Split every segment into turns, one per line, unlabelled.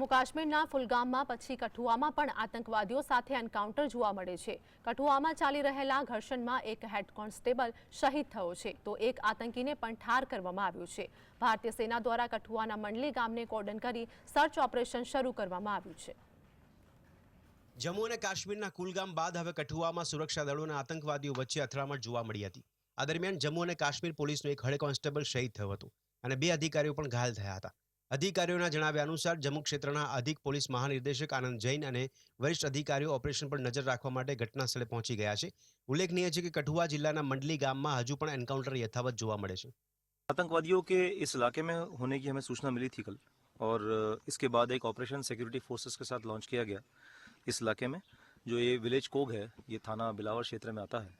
જમ્મુ કાશ્મીરના ફુલગામમાં પછી કઠુઆમાં પણ આતંકવાદીઓ સાથે એન્કાઉન્ટર જોવા મળે છે. કઠુઆમાં ચાલી રહેલા ઘર્ષણમાં એક હેડ કોન્સ્ટેબલ શહીદ થયો છે. તો એક આતંકીને પણ ઠાર કરવામાં આવ્યો છે. ભારતીય સેના દ્વારા કઠુઆના મંડલી ગામને કોર્ડન કરી સર્ચ ઓપરેશન શરૂ કરવામાં આવ્યું છે.
જમ્મુ અને કાશ્મીરના કુલગામ બાદ હવે કઠુઆમાં સુરક્ષા દળોના આતંકવાદીઓ વચ્ચે અથડામણ જોવા મળી હતી. આ દરમિયાન જમ્મુ અને કાશ્મીર પોલીસનો એક હેડ કોન્સ્ટેબલ શહીદ થયો હતો અને બે અધિકારીઓ પણ ઘાયલ થયા હતા. અધિકારીઓના જણાવ્યા અનુસાર જમ્મુ ક્ષેત્રના અધિક પોલીસ મહાનિર્દેશક આનંદ જૈન અને વરિષ્ઠ અધિકારીઓ ઓપરેશન પર નજર રાખવા માટે ઘટના સ્થળે પહોંચી ગયા છે ઉલ્લેખનીય છે કે કઠુઆ જિલ્લાના મંડલી ગામમાં હજુ પણ એન્કાઉન્ટર યથાવત જોવા મળે છે
आतंकवादियों के इस इलाके में होने की हमें सूचना मिली थी कल और अ, इसके बाद एक ऑपरेशन सिक्योरिटी फोर्सेस के साथ लॉन्च किया गया इस इलाके में जो ये विलेज कोग है ये थाना बिलावर क्षेत्र में आता है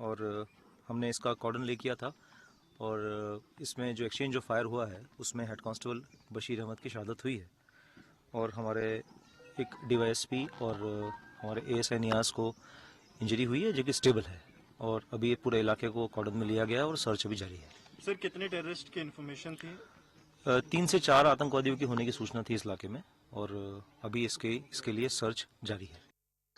और अ, हमने इसका कॉर्डन ले किया था और इसमें जो एक्सचेंज ऑफ़ फायर हुआ है उसमें हेड कांस्टेबल बशीर अहमद की शहादत हुई है। और हमारे एक डीवाईएसपी और हमारे एएसआई नियाज को इंजरी हुई है जो कि स्टेबल है। और अभी पूरे इलाके को कॉर्डन में लिया गया है और सर्च अभी जारी है।
सर कितने टेररिस्ट की इन्फॉर्मेशन थी?
तीन से चार आतंकवादियों की होने की सूचना थी इस इलाके में और अभी इसके इसके लिए सर्च जारी है।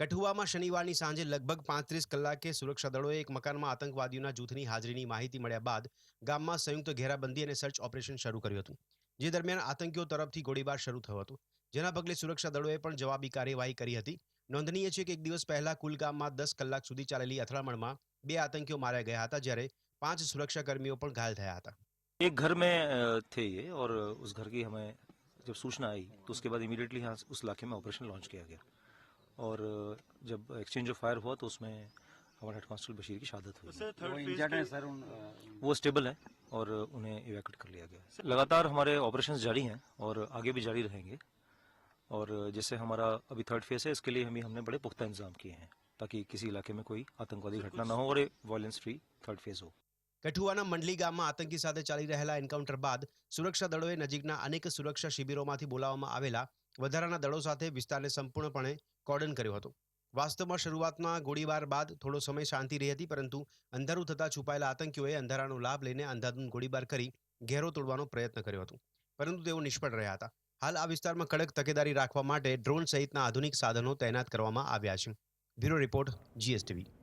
કઠુઆમાં શનિવારની સાંજે લગભગ પાંત્રીસ કલાકે સુરક્ષા દળોએ એક મકાનમાં આતંકવાદીઓના જૂથની હાજરીની માહિતી મળ્યા બાદ ગામમાં સંયુક્ત ઘેરાબંધી અને સર્ચ ઓપરેશન શરૂ કર્યું હતું જે દરમિયાન આતંકીઓ તરફથી ગોળીબાર શરૂ થયો હતો જેના પગલે સુરક્ષા દળોએ પણ જવાબી કાર્યવાહી કરી હતી નોંધનીય છે કે એક દિવસ પહેલા કુલગામમાં દસ કલાક સુધી ચાલેલી અથડામણમાં બે આતંકીઓ માર્યા ગયા હતા જ્યારે પાંચ સુરક્ષા કર્મીઓ પણ ઘાયલ થયા હતા
एक घर में अ, थे ये और उस घर की हमें जब सूचना आई तो उसके बाद इमीडिएटली यहाँ उस इलाके में ऑपरेशन लॉन्च किया गया और अ, जब एक्सचेंज ऑफ फायर हुआ तो उसमें हमारे हेड कांस्टेबल बशीर की शहादत
तो
हुई
सर
वो
थर्ड
इंजर्ड है
फेज
सर उन अ,
वो स्टेबल है और उन्हें इवैक्यूएट कर लिया गया है लगातार हमारे ऑपरेशंस जारी हैं और आगे भी जारी रहेंगे और जैसे हमारा अभी थर्ड फेज है इसके लिए हमें हमने बड़े पुख्ता इंतजाम किए हैं ताकि किसी इलाके में कोई आतंकवादी घटना ना हो और वायलेंस फ्री थर्ड फेज हो
કઠુઆના મંડલી ગામમાં આતંકી સાથે ચાલી રહેલા એન્કાઉન્ટર બાદ સુરક્ષા દળોએ નજીકના અનેક સુરક્ષા શિબિરોમાંથી બોલાવવામાં આવેલા વધારાના દળો સાથે વિસ્તારને સંપૂર્ણપણે કોર્ડન કર્યો હતો. વાસ્તવમાં શરૂઆતમાં ગોળીબાર બાદ થોડો સમય શાંતિ રહી હતી, પરંતુ અંધારું થતાં છુપાયેલા આતંકીઓએ અંધારાનો લાભ લઈને અંધાધૂન ગોળીબાર કરી ઘેરો તોડવાનો પ્રયત્ન કર્યો હતો. પરંતુ તેઓ નિષ્ફળ રહ્યા હતા. હાલ આ વિસ્તારમાં કડક તકેદારી રાખવા માટે ડ્રોન સહિતના આધુનિક સાધનો તૈનાત કરવામાં આવ્યા છે. Bureau report, GSTV.